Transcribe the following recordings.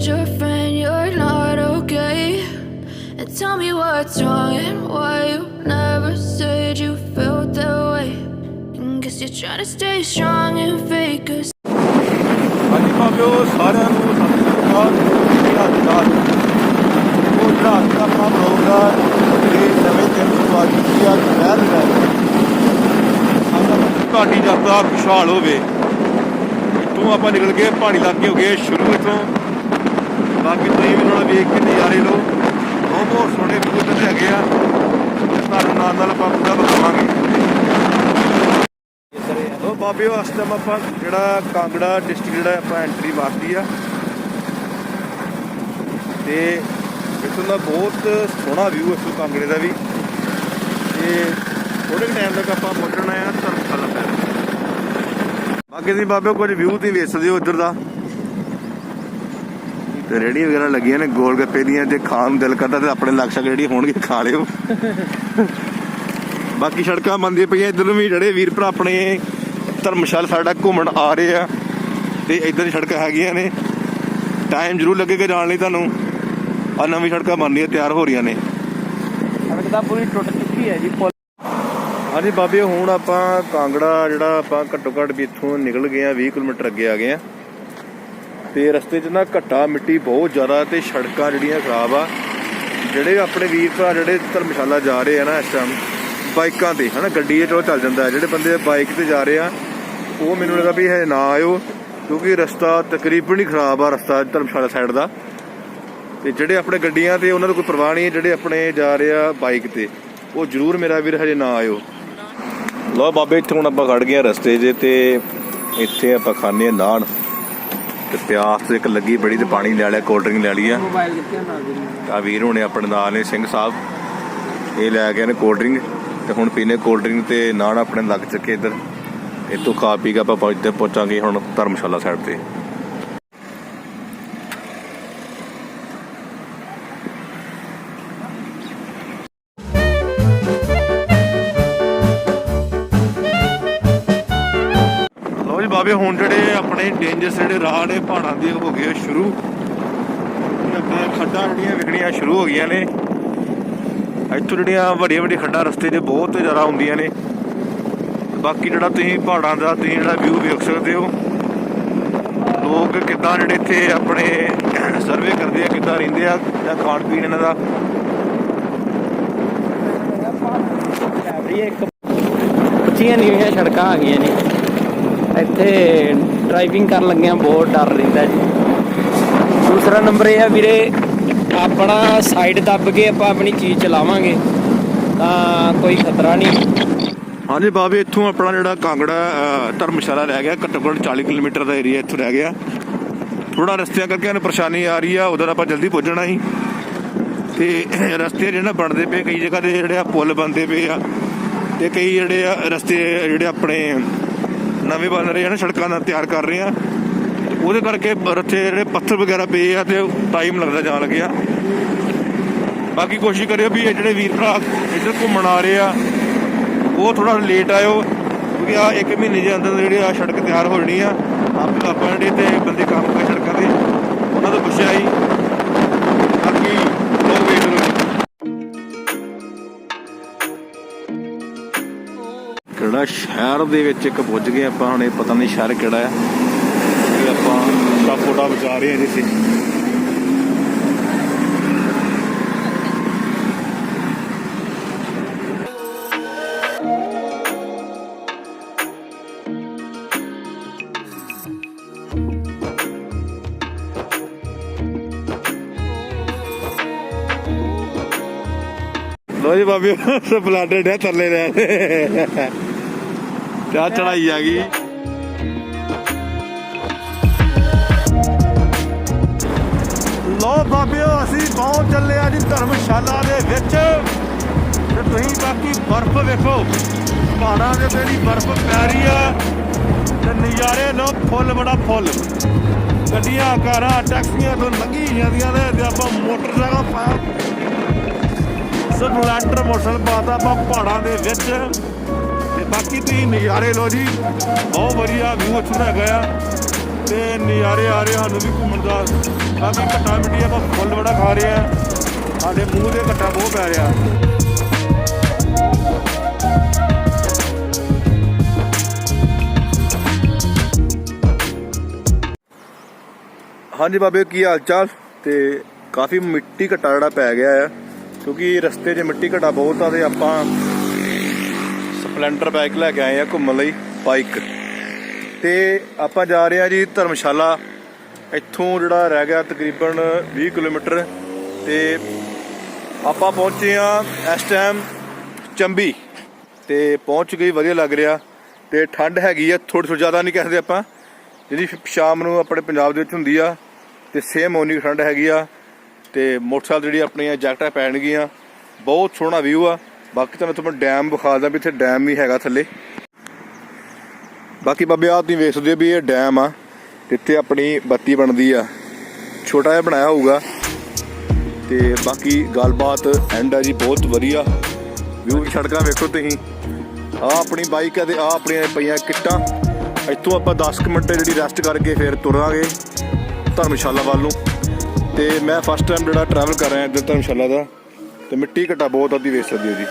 told your friend you're not okay. And tell me what's wrong and why you never said you felt that way. And guess you're trying to stay strong and fake a ਹਾਂਜੀ ਬਾਬਿਓ ਸਾਰਿਆਂ ਨੂੰ ਸਤਿ ਸ਼੍ਰੀ ਅਕਾਲ ਕੀ ਹਾਲ ਚਾਲ ਉਹ ਜਿਹੜਾ ਅੱਜ ਦਾ ਆਪਣਾ programme ਇਹ ਨਵੇਂ ਦਿਨ ਦੀ ਸ਼ੁਰੂਆਤ ਕੀਤੀ ਆ ਦੁਪਹਿਰ ਲੈ ਤੁਹਾਡੀ ਯਾਤਰਾ ਖੁਸ਼ਹਾਲ ਹੋਵੇ ਇੱਥੋਂ ਆਪਾਂ ਨਿਕਲ ਕੇ ਪਹਾੜੀ ਇਲਾਕੇ ਹੋ ਗਏ ਸ਼ੁਰੂ ਇੱਥੋਂ ਬਾਕੀ ਤੁਸੀਂ ਵੀ ਥੋੜਾ ਵੇਖ ਕੇ ਨਜ਼ਾਰੇ ਲਓ। ਬਹੁਤ ਬਹੁਤ ਸੋਹਣੇ ਵਿਊ ਤੇ ਹੈਗੇ ਆ। ਤੇ ਤੁਹਾਨੂੰ ਨਾਲ ਨਾਲ ਆਪਾਂ ਪੂਰਾ ਦਿਖਾਵਾਂਗੇ। ਉਹ ਬਾਬਿਓ, ਇਸ ਟਾਈਮ ਆਪਾਂ ਜਿਹੜਾ ਕਾਂਗੜਾ ਡਿਸਟ੍ਰਿਕਟ ਜਿਹੜਾ ਆਪਾਂ ਐਂਟਰੀ ਮਾਰਦੀ ਆ। ਤੇ ਇੱਥੋਂ ਦਾ ਬਹੁਤ ਸੋਹਣਾ ਵਿਊ ਇਸ ਕਾਂਗੜੇ ਦਾ ਵੀ। ਤੇ ਥੋੜੇ ਟਾਈਮ ਤੱਕ ਆਪਾਂ ਪਹੁੰਚਣਾ ਆ ਧਰਮਸ਼ਾਲਾ ਪੈਰ ਬਾਕੀ ਦੀ ਬਾਬਿਓ ਕੁਝ ਵਿਊ ਤੇ ਵੇਖ ਸਕਦੇ ਹੋ ਇੱਧਰ ਦਾ। ਤੇ ਰੇੜੀ ਵਗੈਰਾ ਲੱਗੀਆਂ ਨੇ ਗੋਲ ਗੱਪੇ ਦੀਆਂ ਜੇ ਖਾਣ ਨੂੰ ਦਿਲ ਕਰਦਾ ਤੇ ਆਪਣੇ ਸ਼ਕ ਜਿਹੜੀ ਹੋਣਗੇ ਖਾ ਲਿਓ। ਬਾਕੀ ਸੜਕਾਂ ਬੰਦੀਆਂ ਪਈਆਂ ਇੱਧਰ ਨੂੰ ਵੀ ਜਿਹੜੇ ਵੀਰ ਭਰਾ ਆਪਣੇ ਧਰਮਸ਼ਾਲਾ ਸਾਡਾ ਘੁੰਮਣ ਆ ਰਹੇ ਆ ਤੇ ਇੱਧਰ ਦੀ ਸੜਕਾਂ ਹੈਗੀਆਂ ਨੇ। ਟਾਈਮ ਜ਼ਰੂਰ ਲੱਗੇਗਾ ਜਾਣ ਲਈ ਤੁਹਾਨੂੰ। ਆ ਨਵੀਂ ਸੜਕਾਂ ਬਣ ਰਹੀਆਂ ਤਿਆਰ ਹੋ ਰਹੀਆਂ ਨੇ। ਸੜਕ ਤਾਂ ਪੂਰੀ ਟੁੱਟ ਚੁੱਕੀ ਹੈ ਜੀ ਹਾਂਜੀ ਬਾਬੇ ਹੁਣ ਆਪਾਂ ਕਾਂਗੜਾ ਜਿਹੜਾ ਆਪਾਂ ਘੱਟੋ ਘੱਟ ਵੀ ਇੱਥੋਂ ਨਿਕਲ ਗਏ ਆ 20 ਕਿਲੋਮੀਟਰ ਅੱਗੇ ਆ ਗਏ ਆ। ਤੇ ਰਸਤੇ 'ਚ ਨਾ ਘੱਟਾ ਮਿੱਟੀ ਬਹੁਤ ਜ਼ਿਆਦਾ ਤੇ ਸੜਕਾਂ ਜਿਹੜੀਆਂ ਖਰਾਬ ਆ। ਜਿਹੜੇ ਆਪਣੇ ਵੀਰ ਭਰਾ, ਜਿਹੜੇ ਧਰਮਸ਼ਾਲਾ ਜਾ ਰਹੇ ਆ ਨਾ ਇਸ ਟਾਈਮ ਬਾਈਕਾਂ ਤੇ, ਹਨਾ ਗੱਡੀ 'ਚ ਚਲੋ ਚੱਲ ਜਾਂਦਾ ਜਿਹੜੇ ਬੰਦੇ ਬਾਈਕ ਤੇ ਜਾ ਰਹੇ ਆ, ਉਹ ਮੈਨੂੰ ਲੱਗਾ ਵੀ ਹੈ ਨਾ ਆਇਓ, ਕਿਉਂਕਿ ਰਸਤਾ ਤਕਰੀਬਨ ਹੀ ਖਰਾਬ ਆ, ਰਸਤਾ ਧਰਮਸ਼ਾਲਾ ਸਾਈਡ ਦਾ। ਤੇ ਜਿਹੜੇ ਆਪਣੇ ਗੱਡੀਆਂ ਤੇ, ਉਹਨਾਂ ਨੂੰ ਕੋਈ ਪਰਵਾਹ ਨਹੀਂ ਹੈ, ਜਿਹੜੇ ਆਪਣੇ ਜਾ ਰਹੇ ਆ ਬਾਈਕ ਤੇ। ਉਹ ਜ਼ਰੂਰ ਮੇਰਾ ਵੀਰ ਹਜੇ ਨਾ ਆਇਓ। ਲੋ ਬਾਬੇ, ਇੱਥੇ ਹੁਣ ਆਪਾਂ ਖੜ ਗਏ ਆ ਰਸਤੇ 'ਚ ਤੇ ਇੱਥੇ ਆਪਾਂ ਖਾਣੇ ਆ ਨਾਨ। ਤੇ ਪਿਆਸ ਤੇ ਇੱਕ ਲੱਗੀ ਬੜੀ ਤੇ ਪਾਣੀ ਲੈ ਲਿਆ ਕੋਲਡ ਡਰਿੰਕ ਲੈ ਲਈ ਆ। ਮੋਬਾਈਲ ਕਿੱਥੇ ਆ ਨਾਲ ਦੀ ਆ ਵੀਰ ਹੁਣੇ ਆਪਣੇ ਨਾਲ ਨੇ ਸਿੰਘ ਸਾਹਿਬ। ਇਹ ਲੈ ਗਏ ਨੇ ਕੋਲਡ ਡਰਿੰਕ ਤੇ ਹੁਣ ਪੀਨੇ ਕੋਲਡ ਡਰਿੰਕ ਤੇ ਨਾਨ ਆਪਣੇ ਲੱਗ ਚੁੱਕੇ ਇੱਧਰ। ਇੱਥੋਂ ਖਾ ਪੀ ਕੇ ਆਪਾਂ ਪਹੁੰਚਦੇ ਪਹੁੰਚਾਂਗੇ ਹੁਣ ਧਰਮਸ਼ਾਲਾ ਸਾਈਡ ਤੇ। ਬਾਬੇ ਹੁਣ ਜਿਹੜੇ ਆਪਣੇ ਡੇਂਜਰਸ ਜਿਹੜੇ ਰਾਹ ਨੇ, ਪਹਾੜਾਂ ਦੇ ਹੋ ਗਏ ਸ਼ੁਰੂ। ਅੱਗੇ ਖੱਡਾਂ ਜਿਹੜੀਆਂ ਵਿਖੜੀਆਂ ਸ਼ੁਰੂ ਹੋ ਗਈਆਂ ਨੇ। ਇੱਥੋਂ ਜਿਹੜੀਆਂ ਵੱਡੀਆਂ ਵੱਡੀਆਂ ਖੱਡਾਂ ਰਸਤੇ 'ਚ ਬਹੁਤ ਜ਼ਿਆਦਾ ਹੁੰਦੀਆਂ ਨੇ। ਬਾਕੀ ਜਿਹੜਾ ਤੁਸੀਂ ਪਹਾੜਾਂ ਦਾ ਤੁਸੀਂ ਜਿਹੜਾ ਵਿਊ ਵੇਖ ਸਕਦੇ ਹੋ, ਲੋਕ ਕਿੱਦਾਂ ਜਿਹੜੇ ਇੱਥੇ ਆਪਣੇ ਸਰਵੇ ਕਰਦੇ ਆ, ਕਿੱਦਾਂ ਰਹਿੰਦੇ ਆ, ਜਾਂ ਖਾਣ ਪੀਣ ਇਹਨਾਂ ਦਾ। ਇਹ ਇੱਕ ਉੱਚੀਆਂ ਨੀਵੀਆਂ ਸੜਕਾਂ ਆ ਗਈਆਂ ਨੇ। ਇੱਥੇ ਡਰਾਈਵਿੰਗ ਕਰਨ ਲੱਗਿਆਂ ਬਹੁਤ ਡਰ ਰਹਿੰਦਾ ਜੀ। ਦੂਸਰਾ ਨੰਬਰ ਇਹ ਆ ਵੀਰੇ, ਆਪਣਾ ਸਾਈਡ ਦੱਬ ਕੇ ਆਪਾਂ ਆਪਣੀ ਚੀਜ਼ ਚਲਾਵਾਂਗੇ, ਤਾਂ ਕੋਈ ਖਤਰਾ ਨਹੀਂ। ਹਾਂਜੀ ਬਾਬੇ, ਇੱਥੋਂ ਆਪਣਾ ਜਿਹੜਾ ਕਾਂਗੜਾ ਧਰਮਸ਼ਾਲਾ ਰਹਿ ਗਿਆ ਘੱਟੋ ਘੱਟ 40 ਕਿਲੋਮੀਟਰ ਦਾ ਏਰੀਆ ਇੱਥੋਂ ਰਹਿ ਗਿਆ। ਥੋੜਾ ਰਸਤਿਆਂ ਕਰਕੇ ਸਾਨੂੰ ਪਰੇਸ਼ਾਨੀ ਆ ਰਹੀ ਆ, ਉਧਰ ਆਪਾਂ ਜਲਦੀ ਪਹੁੰਚਣਾ ਸੀ। ਤੇ ਰਸਤੇ ਜਿਹੜੇ ਨਾ ਬਣਦੇ ਪਏ, ਕਈ ਜਗ੍ਹਾ ਤੇ ਜਿਹੜੇ ਆ ਪੁਲ ਬਣਦੇ ਪਏ ਆ, ਤੇ ਕਈ ਜਿਹੜੇ ਆ ਰਸਤੇ ਜਿਹੜੇ ਆਪਣੇ ਨਵੇਂ ਬਣ ਰਹੇ ਆ ਨਾ ਸੜਕਾਂ ਦਾ ਤਿਆਰ ਕਰ ਰਹੇ ਆ ਉਹਦੇ ਕਰਕੇ ਰਸਤੇ ਜਿਹੜੇ ਪੱਥਰ ਵਗੈਰਾ ਪਏ ਆ ਤੇ ਟਾਈਮ ਲੱਗਦਾ ਜਾਣ ਲੱਗਿਆ। ਬਾਕੀ ਕੋਸ਼ਿਸ਼ ਕਰਿਓ ਵੀ ਇਹ ਜਿਹੜੇ ਵੀਰ ਭਰਾ ਇੱਧਰ ਘੁੰਮਣ ਆ ਰਹੇ ਆ, ਉਹ ਥੋੜਾ ਲੇਟ ਆਇਓ, ਕਿਉਂਕਿ ਆ ਇੱਕ ਮਹੀਨੇ ਦੇ ਅੰਦਰ ਜਿਹੜੀ ਆ ਸੜਕ ਤਿਆਰ ਹੋ ਜਣੀ ਆ, ਆਪ ਆਪਾਂ ਜਿਹੜੇ ਤੇ ਬੰਦੇ ਕੰਮ ਕਰ ਸੜਕਾਂ ਤੇ। ਉਹਨਾਂ ਤੋਂ ਪੁੱਛਿਆ ਹੀ ਕਿਹੜਾ ਸ਼ਹਿਰ ਦੇ ਵਿੱਚ ਇੱਕ ਪੁੱਜ ਗਏ ਆਪਾਂ, ਹੁਣ ਇਹ ਪਤਾ ਨਹੀਂ ਸ਼ਹਿਰ ਕਿਹੜਾ ਹੈ। ਇਹ ਆਪਾਂ ਦਾ ਫੋਟਾ ਬਚਾ ਰਹੇ ਹਾਂ ਜਿੱਥੇ ਲੋ ਜੀ ਬਾਬੀ ਸਪਲਾਡੇ ਡੇ ਥੱਲੇ ਰਹਿ। ਚਾਹ ਚੜਾਈ ਆ ਗਈ। ਲੋ ਬਾਬਿਓ, ਅਸੀਂ ਪਹੁੰਚ ਚੱਲੇ ਆ ਜੀ ਧਰਮਸ਼ਾਲਾ ਦੇ ਵਿੱਚ। ਤੇ ਤੁਸੀਂ ਬਾਕੀ ਬਰਫ਼ ਵੇਖੋ। ਪਹਾੜਾਂ ਦੇ ਤੇ ਜਿਹੜੀ ਬਰਫ਼ ਪੈ ਰਹੀ ਆ। ਤੇ ਨਜ਼ਾਰੇ ਲੋ ਫੁੱਲ, ਬੜਾ ਫੁੱਲ। ਗੱਡੀਆਂ, ਕਾਰਾਂ, ਟੈਕਸੀਆਂ ਤੋਂ ਲੰਘੀ ਜਾਂਦੀਆਂ ਨੇ ਤੇ ਆਪਾਂ ਮੋਟਰਸਾਈਕਲ ਪਾ ਸਪਲੈਂਡਰ ਮੋਟਰਸਾਈਕਲ ਪਾਤਾ ਆਪਾਂ ਪਹਾੜਾਂ ਦੇ ਵਿੱਚ। ਬਾਕੀ ਤੁਸੀਂ ਨਜ਼ਾਰੇ ਲੋ ਜੀ। ਬਹੁਤ ਵਧੀਆ ਵਿਊ ਇੱਥੋਂ ਹੈਗਾ ਆ। ਤੇ ਨਜ਼ਾਰੇ ਆ ਰਹੇ ਸਾਨੂੰ ਵੀ ਘੁੰਮਣ ਦਾ। ਬਾਕੀ ਘੱਟਾ ਮਿੱਟੀ ਆਪਾਂ ਫੁੱਲ ਬੜਾ ਖਾ ਰਹੇ ਆ। ਸਾਡੇ ਮੂੰਹ ਦੇ ਘੱਟਾ ਬਹੁਤ ਪੈ ਰਿਹਾ। ਹਾਂਜੀ ਬਾਬੇ, ਕੀ ਹਾਲ ਚਾਲ ਤੇ ਕਾਫੀ ਮਿੱਟੀ ਘਟਾ ਜਿਹੜਾ ਪੈ ਗਿਆ ਹੈ ਕਿਉਂਕਿ ਰਸਤੇ 'ਚ ਮਿੱਟੀ ਘਟਾ ਬਹੁਤ ਆ ਤੇ ਆਪਾਂ ਸਪਲੈਂਡਰ ਬਾਈਕ ਲੈ ਕੇ ਆਏ ਆ ਘੁੰਮਣ ਲਈ, ਬਾਈਕ। ਤੇ ਆਪਾਂ ਜਾ ਰਹੇ ਆ ਜੀ ਧਰਮਸ਼ਾਲਾ। ਇੱਥੋਂ ਜਿਹੜਾ ਰਹਿ ਗਿਆ ਤਕਰੀਬਨ 20 ਕਿਲੋਮੀਟਰ। ਤੇ ਆਪਾਂ ਪਹੁੰਚੇ ਆ ਇਸ ਟਾਈਮ ਚੰਬੀ। ਤੇ ਪਹੁੰਚ ਗਈ, ਵਧੀਆ ਲੱਗ ਰਿਹਾ। ਤੇ ਠੰਡ ਹੈਗੀ ਆ ਥੋੜੀ ਥੋੜੀ ਜ਼ਿਆਦਾ ਨਹੀਂ ਕਹਿੰਦੇ ਆਪਾਂ। ਜਿਹੜੀ ਸ਼ਾਮ ਨੂੰ ਆਪਣੇ ਪੰਜਾਬ ਦੇ ਵਿੱਚ ਹੁੰਦੀ ਆ, ਤੇ ਸੇਮ ਓਨੀ ਕੁ ਠੰਡ ਹੈਗੀ ਆ। ਤੇ ਮੋਟਰਸਾਈਕਲ ਜਿਹੜੀ ਆਪਣੀਆਂ ਜੈਕਟਾਂ ਪੈਣਗੀਆਂ, ਬਹੁਤ ਸੋਹਣਾ ਵਿਊ ਆ। ਬਾਕੀ ਤੁਹਾਨੂੰ ਤੁਹਾਨੂੰ ਡੈਮ ਵਿਖਾ ਦਾਂ ਵੀ ਇੱਥੇ ਡੈਮ ਵੀ ਹੈਗਾ ਥੱਲੇ। ਬਾਕੀ ਬਾਬੇ ਆਹ ਤੁਸੀਂ ਵੇਖ ਸਕਦੇ ਹੋ ਵੀ ਇਹ ਡੈਮ ਆ ਤੇ ਇੱਥੇ ਆਪਣੀ ਬੱਤੀ ਬਣਦੀ ਆ। ਛੋਟਾ ਜਿਹਾ ਬਣਾਇਆ ਹੋਊਗਾ। ਤੇ ਬਾਕੀ ਗੱਲਬਾਤ ਐਂਡ ਆ ਜੀ, ਬਹੁਤ ਵਧੀਆ। ਵਿਊ ਸੜਕਾਂ ਵੇਖੋ ਤੁਸੀਂ। ਆ ਆਪਣੀ ਬਾਈਕ ਆ ਤੇ ਆ ਆਪਣੀਆਂ ਪਈਆਂ ਕਿੱਟਾਂ। ਇੱਥੋਂ ਆਪਾਂ 10 ਕੁ ਮਿੰਟ ਜਿਹੜੀ ਰੈਸਟ ਕਰਕੇ ਫਿਰ ਤੁਰਾਂਗੇ ਧਰਮਸ਼ਾਲਾ ਵੱਲ ਨੂੰ। ਤੇ ਮੈਂ ਫਸਟ ਟਾਈਮ ਜਿਹੜਾ ਟਰੈਵਲ ਕਰ ਰਿਹਾ ਇੱਧਰ ਧਰਮਸ਼ਾਲਾ ਦਾ। ਤੇ ਮਿੱਟੀ ਘਟਾ ਬਹੁਤ ਅੱਧੀ ਵੇਚ ਸਕਦੇ ਹੋ ਜੀ।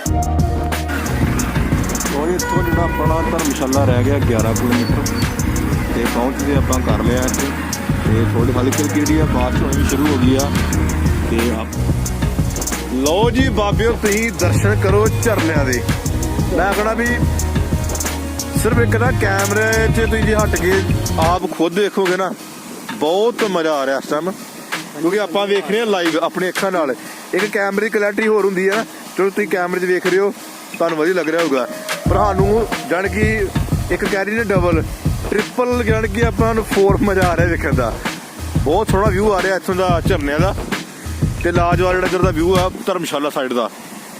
ਉਹ ਇੱਥੋਂ ਜਿਹੜਾ ਆਪਣਾ ਧਰਮਸ਼ਾਲਾ ਰਹਿ ਗਿਆ 11 ਕਿਲੋਮੀਟਰ। ਤੇ ਪਹੁੰਚਦੇ ਆਪਾਂ ਕਰ ਲਿਆ ਇੱਥੇ। ਤੇ ਥੋੜੀ ਹਲਕੀ ਹਲਕੀ ਜਿਹੜੀ ਆ ਬਾਰਿਸ਼ ਹੋਣੀ ਸ਼ੁਰੂ ਹੋ ਗਈ ਆ ਤੇ ਆਪ ਲਓ ਜੀ ਬਾਬਿਓ ਤੁਸੀਂ ਦਰਸ਼ਨ ਕਰੋ ਝਰਨਿਆਂ ਦੇ। ਮੈਂ ਕਹਣਾ ਵੀ ਸਿਰਫ ਇੱਕ ਨਾ ਕੈਮਰੇ 'ਚ ਤੁਸੀਂ ਜੇ ਹਟ ਕੇ ਆਪ ਖੁਦ ਦੇਖੋਗੇ ਨਾ ਬਹੁਤ ਮਜ਼ਾ ਆ ਰਿਹਾ ਇਸ ਟਾਈਮ ਕਿਉਂਕਿ ਆਪਾਂ ਵੇਖ ਰਹੇ ਹਾਂ ਲਾਈਵ ਆਪਣੀ ਅੱਖਾਂ ਨਾਲ। ਇੱਕ ਕੈਮਰੇ ਦੀ ਕਲੈਰਿਟੀ ਹੋਰ ਹੁੰਦੀ ਆ। ਚਲੋ ਤੁਸੀਂ ਕੈਮਰੇ 'ਚ ਵੇਖ ਰਹੇ ਹੋ, ਤੁਹਾਨੂੰ ਵਧੀਆ ਲੱਗ ਰਿਹਾ ਹੋਊਗਾ। ਪਰ ਸਾਨੂੰ ਜਾਣ ਕਿ ਇੱਕ ਕਹਿ ਰਹੀ ਨੇ ਡਬਲ ਟ੍ਰਿਪਲ ਜਾਣ ਕਿ ਆਪਾਂ ਨੂੰ ਫੋਰ ਮਜ਼ਾ ਆ ਰਿਹਾ ਵੇਖਣ ਦਾ। ਬਹੁਤ ਸੋਹਣਾ ਵਿਊ ਆ ਰਿਹਾ ਇੱਥੋਂ ਦਾ ਝਰਨਿਆਂ ਦਾ। ਤੇ ਲਾਜਵਾਬ ਜਿਹੜਾ ਇੱਧਰ ਦਾ ਵਿਊ ਆ, ਧਰਮਸ਼ਾਲਾ ਸਾਈਡ ਦਾ।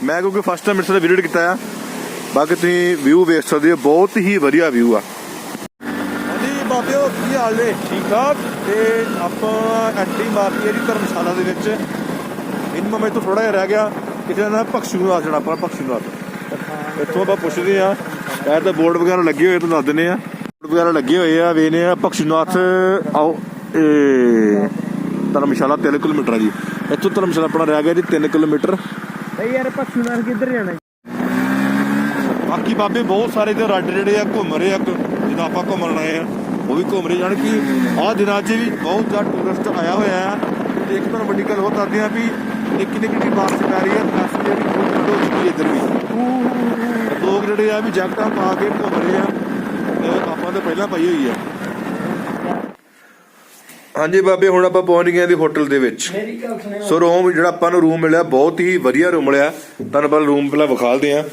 ਮੈਂ ਕਿਉਂਕਿ ਫਸਟ ਟਾਈਮ ਇੱਥੇ ਦਾ ਵਿਜ਼ਿਟ ਕੀਤਾ ਆ। ਬਾਕੀ ਤੁਸੀਂ ਵਿਊ ਵੇਖ ਸਕਦੇ ਹੋ, ਬਹੁਤ ਹੀ ਵਧੀਆ ਵਿਊ ਆ। ਹਾਂਜੀ ਬਾਬਿਓ ਕੀ ਹਾਲ ਨੇ? ਠੀਕ ਠਾਕ? ਤੇ ਆਪਾਂ ਐਂਟਰੀ ਮਾਰਤੀ ਹੈ ਜੀ ਧਰਮਸ਼ਾਲਾ ਦੇ ਵਿੱਚ। ਮਿਨੀਮਮ ਇਹ ਤੋਂ ਥੋੜਾ ਜਿਹਾ ਰਹਿ ਗਿਆ ਕਿਸੇ ਦਾ ਪਖਸ਼ੂ ਨਾਥ ਜਾਣਾ ਆਪਾਂ ਪਖਸ਼ੂ ਨਾਥ ਇੱਥੋਂ ਆਪਾਂ ਪੁੱਛਦੇ ਆ ਇਹ ਤਾਂ ਬੋਰਡ ਵਗੈਰਾ ਲੱਗੇ ਹੋਏ ਤੁਹਾਨੂੰ ਦੱਸ ਆ ਬੋਰਡ ਵਗੈਰਾ ਲੱਗੇ ਹੋਏ ਆ ਵੇਨੇ ਆ ਪਖਸ਼ੂ ਨਾਥ ਆਓ ਇਹ ਧਰਮਸ਼ਾਲਾ 3 ਕਿਲੋਮੀਟਰ ਆ ਜੀ। ਇੱਥੋਂ ਧਰਮਸ਼ਾਲਾ ਆਪਣਾ ਰਹਿ ਗਿਆ ਜੀ 3 ਕਿਲੋਮੀਟਰ। ਬਈ ਯਾਰ ਪੱਛੂ ਨਾਲ ਕਿੱਧਰ ਜਾਣਾ ਬਾਕੀ ਬਾਬੇ ਬਹੁਤ ਸਾਰੇ ਤੇ ਰੱਡ ਜਿਹੜੇ ਆ ਘੁੰਮ ਰਹੇ ਆ ਜਦੋਂ ਆਪਾਂ ਘੁੰਮਣ ਆਏ ਆ ਉਹ ਵੀ ਘੁੰਮ ਰਹੇ ਜਾਣ ਕਿ ਆਹ ਦਿਨਾਂ 'ਚ ਵੀ ਬਹੁਤ ਜ਼ਿਆਦਾ ਟੂਰਿਸਟ ਆਇਆ ਹੋਇਆ ਆ। ਤੇ ਇੱਕ ਤੁਹਾਨੂੰ ਵੱਡੀ ਗੱਲ ਹੋਰ ਦੱਸਦੇ ਆ ਵੀ ਨਿੱਕੀ ਨਿੱਕੀ ਜਿਹੀ ਬਾਰਿਸ਼ ਪੈ ਰਹੀ ਹੈ ਰਸਤੇ ਜਿਹੜੀ ਬਹੁਤ ਵੱਡੀ ਹੋ ਚੁੱਕੀ ਇੱਧਰ ਵੀ। ਲੋਕ ਜਿਹੜੇ ਆ ਵੀ ਜੈਕਟਾਂ ਪਾ ਕੇ ਘੁੰਮ ਰਹੇ ਆ ਤੇ ਆਪਾਂ ਤਾਂ ਪਹਿਲਾਂ ਪਾਈ ਹੋਈ ਆ। ਹਾਂਜੀ ਬਾਬੇ ਹੁਣ ਆਪਾਂ ਪਹੁੰਚ ਗਏ ਆ ਦੀ ਹੋਟਲ ਦੇ ਵਿੱਚ। ਸੋ ਰੂਮ ਜਿਹੜਾ ਆਪਾਂ ਨੂੰ ਰੂਮ ਮਿਲਿਆ ਬਹੁਤ ਹੀ ਵਧੀਆ ਰੂਮ ਮਿਲਿਆ। ਤੁਹਾਨੂੰ ਪਹਿਲਾਂ ਰੂਮ ਪਹਿਲਾਂ ਵਿਖਾਲਦੇ ਆ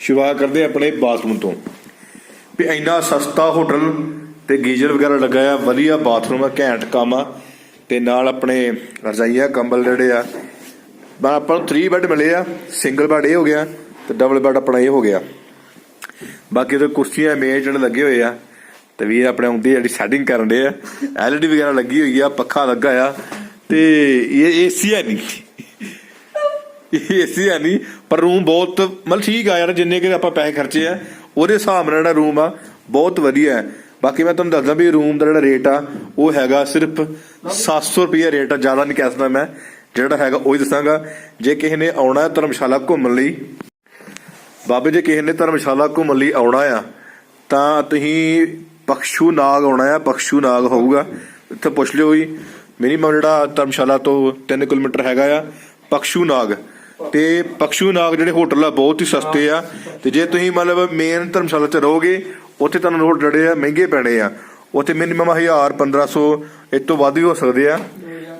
ਸ਼ੁਰੂਆਤ ਕਰਦੇ ਆ ਆਪਣੇ ਬਾਥਰੂਮ ਤੋਂ। ਵੀ ਇੰਨਾ ਸਸਤਾ ਹੋਟਲ ਤੇ ਗੀਜ਼ਰ ਵਗੈਰਾ ਲੱਗਾ ਆ ਵਧੀਆ ਬਾਥਰੂਮ ਆ ਘੈਂਟ ਕੰਮ ਆ। ਤੇ ਨਾਲ ਆਪਣੇ ਰਜਾਈਆਂ ਕੰਬਲ ਜਿਹੜੇ ਆ ਬਾ ਆਪਾਂ ਨੂੰ 3 ਬੈੱਡ ਮਿਲੇ ਆ ਸਿੰਗਲ ਬੈੱਡ ਇਹ ਹੋ ਗਿਆ ਤੇ ਡਬਲ ਬੈੱਡ ਆਪਣਾ ਇਹ ਹੋ ਗਿਆ। ਬਾਕੀ ਤੇ ਕੁਰਸੀਆਂ, ਮੇਜ਼ ਜਿਹੜੇ ਲੱਗੇ ਹੋਏ ਆ ਤੇ ਵੀਰ ਆਪਣੇ ਆਉਂਦੇ ਜਿਹੜੀ ਸੈਟਿੰਗ ਕਰਨ ਦੇ ਆ। ਐਲਈਡੀ ਵਗੈਰਾ ਲੱਗੀ ਹੋਈ ਆ, ਪੱਖਾ ਲੱਗਾ ਆ ਤੇ ਇਹ ਏਸੀ ਹੈ ਨਹੀਂ। ਏਸੀ ਹੈ ਨਹੀਂ, ਪਰ ਰੂਮ ਬਹੁਤ ਮਤਲਬ ਠੀਕ ਆ ਯਾਰ, ਜਿੰਨੇ ਕਿ ਆਪਾਂ ਪੈਸੇ ਖਰਚੇ ਆ, ਉਹਦੇ ਹਿਸਾਬ ਨਾਲ ਜਿਹੜਾ ਰੂਮ ਆ, ਬਹੁਤ ਵਧੀਆ ਹੈ। ਬਾਕੀ ਮੈਂ ਤੁਹਾਨੂੰ ਦੱਸਦਾ ਵੀ ਰੂਮ ਦਾ ਜਿਹੜਾ ਰੇਟ ਆ, ਉਹ ਹੈਗਾ ਸਿਰਫ 700 ਰੁਪਏ ਰੇਟ ਆ, ਜ਼ਿਆਦਾ ਨਹੀਂ ਕਹਿ ਸਕਦਾ ਮੈਂ। ਜਿਹੜਾ ਹੈਗਾ ਉਹ ਹੀ ਦੱਸਾਂਗਾ। ਜੇ ਕਿਸੇ ਨੇ ਆਉਣਾ ਧਰਮਸ਼ਾਲਾ ਘੁੰਮਣ ਲਈ, ਬਾਬੇ ਜੇ ਕਿਸੇ ਨੇ ਧਰਮਸ਼ਾਲਾ ਘੁੰਮਣ ਲਈ ਆਉਣਾ ਆ, ਤਾਂ ਤੁਸੀਂ ਪਖਸ਼ੂ ਨਾਗ ਆਉਣਾ ਆ ਪਖਸ਼ੂ ਨਾਗ ਹੋਊਗਾ। ਇੱਥੇ ਪੁੱਛ ਲਿਓ ਜੀ ਮਿਨੀਮਮ ਜਿਹੜਾ ਧਰਮਸ਼ਾਲਾ ਤੋਂ 3 ਕਿਲੋਮੀਟਰ ਹੈਗਾ ਆ ਪਖਸ਼ੂ ਨਾਗ। ਤੇ ਪਖਸ਼ੂ ਨਾਗ ਜਿਹੜੇ ਹੋਟਲ ਆ, ਬਹੁਤ ਹੀ ਸਸਤੇ ਆ। ਤੇ ਜੇ ਤੁਸੀਂ ਮਤਲਬ ਮੇਨ ਧਰਮਸ਼ਾਲਾ 'ਚ ਰਹੋਗੇ, ਉੱਥੇ ਤੁਹਾਨੂੰ ਰੋਡ ਜਿਹੜੇ ਆ ਮਹਿੰਗੇ ਪੈਣੇ ਆ। ਉੱਥੇ ਮਿਨੀਮਮ 1000 1500 ਇਸ ਤੋਂ ਵੱਧ ਵੀ ਹੋ ਸਕਦੇ ਆ।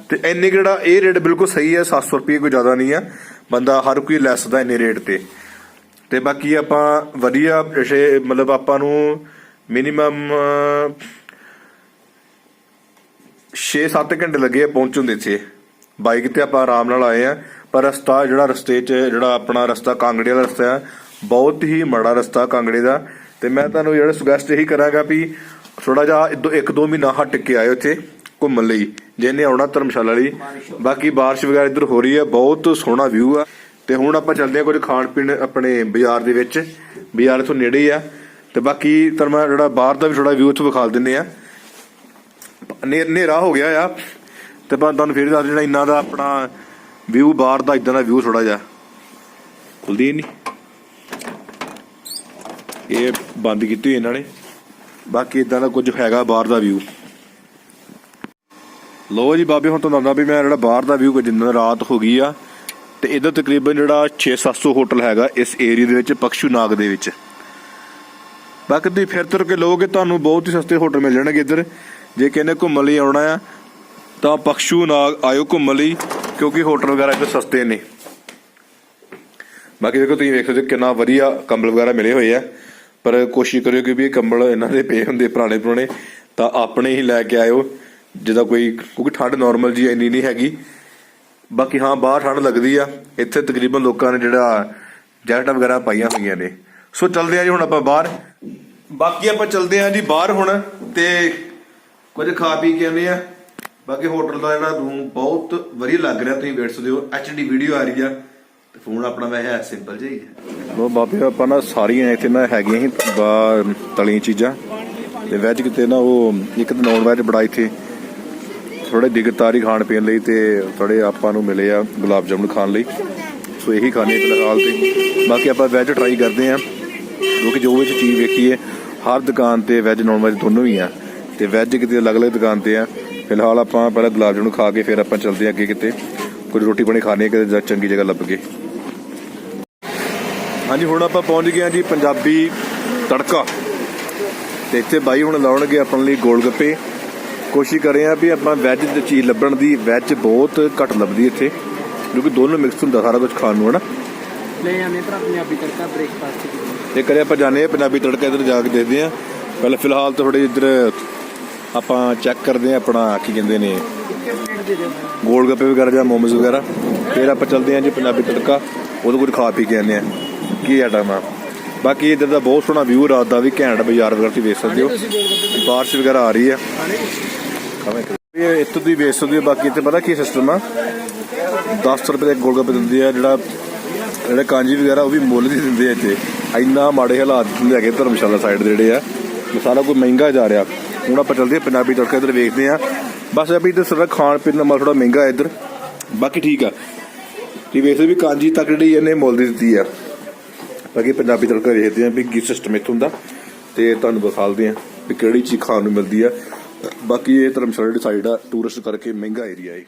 ਤੇ ਇੰਨੇ ਕੁ ਜਿਹੜਾ ਇਹ ਰੇਟ ਬਿਲਕੁਲ ਸਹੀ ਹੈ 700 ਰੁਪਏ ਕੋਈ ਜ਼ਿਆਦਾ ਨਹੀਂ ਹੈ। ਬੰਦਾ ਹਰ ਕੋਈ ਲੈ ਸਕਦਾ ਇੰਨੇ ਰੇਟ ਤੇ। ਤੇ ਬਾਕੀ ਆਪਾਂ ਵਧੀਆ ਮਤਲਬ ਆਪਾਂ ਨੂੰ ਮਿਨੀਮਮ 6-7 ਘੰਟੇ ਲੱਗੇ ਆ ਪਹੁੰਚਣ ਦੇ ਇੱਥੇ। ਬਾਈਕ ਤੇ ਆਪਾਂ ਆਰਾਮ ਨਾਲ ਆਏ ਆ, ਪਰ ਰਸਤਾ ਜਿਹੜਾ ਰਸਤੇ 'ਚ, ਜਿਹੜਾ ਆਪਣਾ ਰਸਤਾ ਕਾਂਗੜੇ ਵਾਲਾ ਰਸਤਾ ਹੈ, ਬਹੁਤ ਹੀ ਮਾੜਾ ਰਸਤਾ ਕਾਂਗੜੇ ਦਾ। ਤੇ ਮੈਂ ਤੁਹਾਨੂੰ ਜਿਹੜਾ ਸੁਗੈਸਟ ਇਹੀ ਕਰਾਂਗਾ ਵੀ ਥੋੜਾ ਜਿਹਾ ਇੱਕ ਦੋ- ਇੱਕ ਦੋ ਮਹੀਨਾ ਹਟ ਕੇ ਆਇਓ ਇੱਥੇ ਘੁੰਮਣ ਲਈ। ਜਿਹਨੇ ਆਉਣਾ ਧਰਮਸ਼ਾਲਾ ਲਈ। ਬਾਕੀ ਬਾਰਿਸ਼ ਵਗੈਰਾ ਇੱਧਰ ਹੋ ਰਹੀ ਹੈ, ਬਹੁਤ ਸੋਹਣਾ ਵਿਊ ਆ। ਤੇ ਹੁਣ ਆਪਾਂ ਚੱਲਦੇ ਆ ਕੁਝ ਖਾਣ ਪੀਣ ਆਪਣੇ ਬਾਜ਼ਾਰ ਦੇ ਵਿੱਚ। ਬਾਜ਼ਾਰ ਤੋਂ ਨੇੜੇ ਹੀ ਆ। ਤੇ ਬਾਕੀ ਤੁਹਾਨੂੰ ਮੈਂ ਜਿਹੜਾ ਬਾਹਰ ਦਾ ਵੀ ਥੋੜਾ ਵਿਊ ਇੱਥੋਂ ਵਿਖਾ ਦਿੰਨੇ ਆ ਹਨੇਰਾ ਹੋ ਗਿਆ ਆ। ਤੇ ਪਰ ਤੁਹਾਨੂੰ ਫਿਰ ਦੱਸ ਦੇਣਾ ਇਹਨਾਂ ਦਾ ਆਪਣਾ ਵਿਊ ਬਾਹਰ ਦਾ ਇਦਾਂ ਦਾ ਵਿਊ ਥੋੜਾ ਜਿਹਾ। ਖੁੱਲਦੀ ਨਹੀਂ ਇਹ ਬੰਦ ਕੀਤੀ ਹੋਈ ਇਹਨਾਂ ਨੇ। ਬਾਕੀ ਇਦਾਂ ਦਾ ਕੁਝ ਹੈਗਾ ਬਾਹਰ ਦਾ ਵਿਊ ਲੋ ਜੀ ਬਾਬੇ, ਹੁਣ ਤੁਹਾਨੂੰ ਦੱਸਦਾ ਵੀ ਮੈਂ ਜਿਹੜਾ ਬਾਹਰ ਦਾ ਵਿਊ ਜਿੰਨਾ ਰਾਤ ਹੋ ਗਈ ਆ, ਤੇ ਇਧਰ ਤਕਰੀਬਨ ਜਿਹੜਾ 6-700 ਹੋਟਲ ਹੈਗਾ ਇਸ ਏਰੀਆ ਦੇ ਵਿੱਚ, ਪਕਸ਼ੂ ਨਾਗ ਦੇ ਵਿੱਚ। ਬਾਕੀ ਤੁਸੀਂ ਫਿਰ ਤੁਰ ਕੇ ਲਓਗੇ, ਤੁਹਾਨੂੰ ਬਹੁਤ ਹੀ ਸਸਤੇ ਹੋਟਲ ਮਿਲ ਜਾਣਗੇ ਇੱਧਰ। ਜੇ ਕਹਿੰਦੇ ਘੁੰਮਣ ਲਈ ਆਉਣਾ ਆ, ਤਾਂ ਪਕਸ਼ੂ ਨਾਗ ਆਇਓ ਘੁੰਮਣ ਲਈ, ਕਿਉਂਕਿ ਹੋਟਲ ਵਗੈਰਾ ਇੱਥੇ ਸਸਤੇ ਨੇ। ਬਾਕੀ ਦੇਖੋ, ਤੁਸੀਂ ਵੇਖ ਸਕਦੇ ਕਿੰਨਾ ਵਧੀਆ ਕੰਬਲ ਵਗੈਰਾ ਮਿਲੇ ਹੋਏ ਆ। ਪਰ ਕੋਸ਼ਿਸ਼ ਕਰਿਓ ਕਿ ਵੀ ਇਹ ਕੰਬਲ ਇਹਨਾਂ ਦੇ ਪਏ ਹੁੰਦੇ ਪੁਰਾਣੇ ਪੁਰਾਣੇ ਤਾਂ ਆਪਣੇ ਹੀ ਲੈ ਕੇ ਆਇਓ। ਜਿਹਦਾ ਕੋਈ, ਕਿਉਂਕਿ ਠੰਡ ਨਾਰਮਲ ਜੀ ਇੰਨੀ ਨਹੀਂ ਹੈਗੀ। ਬਾਕੀ ਹਾਂ, ਬਾਹਰ ਠੰਡ ਲੱਗਦੀ ਆ। ਇੱਥੇ ਤਕਰੀਬਨ ਲੋਕਾਂ ਨੇ ਜਿਹੜਾ ਜੈਕਟਾਂ ਵਗੈਰਾ ਪਾਈਆਂ ਹੋਈਆਂ ਨੇ। ਸੋ ਚੱਲਦੇ ਆ ਜੀ ਹੁਣ ਆਪਾਂ ਬਾਹਰ। ਬਾਕੀ ਆਪਾਂ ਚੱਲਦੇ ਆ ਜੀ ਬਾਹਰ ਹੁਣ ਤੇ ਕੁਝ ਖਾ ਪੀ ਕੇ ਆਉਂਦੇ ਆ ਬਾਕੀ ਹੋਟਲ ਦਾ ਜਿਹੜਾ ਰੂਮ ਬਹੁਤ ਵਧੀਆ ਲੱਗ ਰਿਹਾ, ਤੁਸੀਂ ਵੇਖ ਸਕਦੇ ਹੋ। ਐਚਡੀ ਵੀਡੀਓ ਆ ਰਹੀ ਆ। ਤੇ ਫੋਨ ਆਪਣਾ ਵੈਸੇ ਹੈ ਸਿੰਪਲ ਜਿਹਾ ਹੀ ਹੈ। ਲੋ ਬਾਬੇ, ਆਪਾਂ ਨਾ ਸਾਰੀਆਂ ਇੱਥੇ ਨਾ ਹੈਗੀਆਂ ਸੀ ਤਲੀਆਂ ਚੀਜ਼ਾਂ। ਤੇ ਵੈਜ ਕਿਤੇ ਨਾ ਉਹ ਇੱਕ ਤਾਂ ਨੌਨ ਵੈਜ ਬੜਾ ਇੱਥੇ ਥੋੜੇ ਦਿਗਤਾਰੀ ਖਾਣ ਪੀਣ ਲਈ ਤੇ ਥੋੜੇ ਆਪਾਂ ਨੂੰ ਮਿਲੇ ਆ ਗੁਲਾਬ ਜਾਮੁਨ ਖਾਣ ਲਈ। ਸੋ ਇਹੀ ਖਾਣੇ ਫਿਲਹਾਲ ਤੇ। ਬਾਕੀ ਆਪਾਂ ਵੈਜ ਟਰਾਈ ਕਰਦੇ ਆ ਕਿਉਂਕਿ ਜੋ ਵਿੱਚ ਚੀਜ਼ ਵੇਖੀਏ, ਹਰ ਦੁਕਾਨ ਤੇ ਵੈਜ ਨੌਨ ਵੈਜ ਦੋਨੋਂ ਹੀ ਆ। ਤੇ ਵੈਜ ਕਿਤੇ ਅਲੱਗ-ਅਲੱਗ ਦੁਕਾਨ ਤੇ ਆ। ਫਿਲਹਾਲ ਆਪਾਂ ਪਹਿਲਾਂ ਗੁਲਾਬ ਜਾਮੁਨ ਖਾ ਕੇ ਫਿਰ ਆਪਾਂ ਚੱਲਦੇ ਆ ਅੱਗੇ ਕਿਤੇ। ਕੁਝ ਰੋਟੀ ਪਾਣੀ ਖਾਣੀ ਕਿਤੇ ਚੰਗੀ ਜਗ੍ਹਾ ਲੱਭ ਕੇ। ਹਾਂਜੀ, ਹੁਣ ਆਪਾਂ ਪਹੁੰਚ ਗਏ ਆ ਜੀ ਪੰਜਾਬੀ ਤੜਕਾ। ਤੇ ਇੱਥੇ ਬਾਈ ਹੁਣ ਲਾਉਣਗੇ ਆਪਣੇ ਲਈ ਗੋਲ ਗੱਪੇ। ਕੋਸ਼ਿਸ਼ ਕਰ ਰਹੇ ਆ ਵੀ ਆਪਾਂ ਵੈਜ ਦੀ ਚੀਜ਼ ਲੱਭਣ ਦੀ ਵੈਜ ਬਹੁਤ ਘੱਟ ਲੱਭਦੀ ਇੱਥੇ ਕਿਉਂਕਿ ਦੋਨੋਂ ਮਿਕਸ ਹੁੰਦਾ ਸਾਰਾ ਕੁਝ ਖਾਣ ਨੂੰ ਹਨਾ? ਲੈ ਆਨੇ ਭਰਾ ਪੰਜਾਬੀ ਤੜਕਾ ਬ੍ਰੇਕਫਾਸਟ ਤੇ ਕਰੇ ਆਪਾਂ ਜਾਣੇ ਪੰਜਾਬੀ ਤੜਕਾ ਇੱਧਰ ਜਾ ਕੇ ਦੇਖਦੇ ਆ ਪਹਿਲਾਂ ਫਿਲਹਾਲ ਤਾਂ ਥੋੜੇ ਇੱਧਰ ਆਪਾਂ ਚੈੱਕ ਕਰਦੇ ਆ ਆਪਣਾ ਕੀ ਕਹਿੰਦੇ ਨੇ। ਗੋਲ ਗੱਪੇ ਵਗੈਰਾ ਜਾਂ ਮੋਮੋਸ ਵਗੈਰਾ। ਫਿਰ ਆਪਾਂ ਚੱਲਦੇ ਆ ਜੀ ਪੰਜਾਬੀ ਤੜਕਾ ਉਹਦੇ ਕੁਝ ਖਾ ਪੀ ਕੇ ਆਉਂਦੇ ਆ ਕੀ ਆਟਮ ਆ? ਬਾਕੀ ਇੱਧਰ ਦਾ ਬਹੁਤ ਸੋਹਣਾ ਵਿਊ ਰਾਤ ਦਾ ਵੀ ਘੈਂਟ ਬਾਜ਼ਾਰ ਵਗੈਰਾ ਤੁਸੀਂ ਵੇਖ ਸਕਦੇ ਹੋ। ਬਾਰਿਸ਼ ਵਗੈਰਾ ਆ ਰਹੀ ਆ ਇਹ ਇੱਥੇ ਤੁਸੀਂ ਵੇਖ ਸਕਦੇ ਹੋ, ਬਾਕੀ ਇੱਥੇ ਪਤਾ ਕੀ ਸਿਸਟਮ ਆ? 10 ਰੁਪਏ ਦੇ ਗੋਲ ਦਿੰਦੇ ਆ, ਜਿਹੜਾ ਜਿਹੜੇ ਕਾਂਜੀ ਵਗੈਰਾ, ਉਹ ਵੀ ਮੁੱਲ ਦੀ ਦਿੰਦੇ ਆ ਇੱਥੇ। ਇੰਨਾ ਮਾੜੇ ਹਾਲਾਤ ਹੁੰਦੇ ਹੈਗੇ ਧਰਮਸ਼ਾਲਾ ਸਾਈਡ ਦੇ ਜਿਹੜੇ ਆ ਸਾਰਾ ਕੋਈ ਮਹਿੰਗਾ ਜਾ ਰਿਹਾ। ਹੁਣ ਆਪਾਂ ਚੱਲਦੇ ਆ ਪੰਜਾਬੀ ਤੜਕਾ ਇੱਧਰ ਵੇਖਦੇ ਆ ਬਸ ਅਭੀ ਇੱਧਰ ਸਾਰਾ ਖਾਣ ਪੀਣ ਦਾ ਮਾਲ ਥੋੜਾ ਮਹਿੰਗਾ ਹੈ ਇੱਧਰ। ਬਾਕੀ ਠੀਕ ਆ। ਤੁਸੀਂ ਵੇਖਦੇ ਵੀ ਕਾਂਜੀ ਤੱਕ ਜਿਹੜੀ ਇਹਨੇ ਮੁੱਲ ਦੀ ਦਿੱਤੀ ਆ। ਬਾਕੀ ਪੰਜਾਬੀ ਤੜਕਾ ਵੇਖਦੇ ਆ ਵੀ ਕੀ ਸਿਸਟਮ ਇੱਥੋਂ ਦਾ। ਤੇ ਤੁਹਾਨੂੰ ਦਿਖਾਲਦੇ ਆ ਵੀ ਕਿਹੜੀ ਚੀਜ਼ ਖਾਣ ਨੂੰ ਮਿਲਦੀ ਆ। ਬਾਕੀ ਇਹ ਧਰਮਸ਼ਾਲਾ ਦੀ ਸਾਈਡ ਆ ਟੂਰਿਸਟ ਕਰਕੇ ਮਹਿੰਗਾ ਏਰੀਆ ਹੈ